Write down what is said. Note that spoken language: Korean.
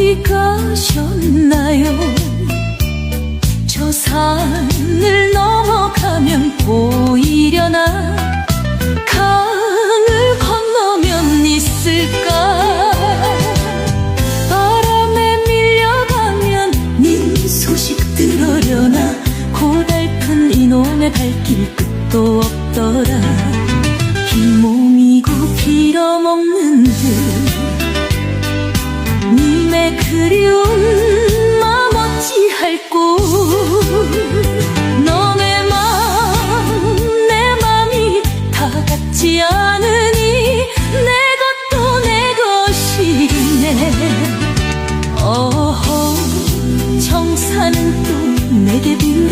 어디 가셨나요? 저 산을 넘어가면 보이려나? 강을 건너면 있을까? 바람에 밀려가면 님 소식 들으려나? 고달픈 이놈의 발길 끝도 없 꽃 너네 맘내 맘이 다 같지 않으니 내 것도 내 것이네. 어허 청사는 또 내게 빌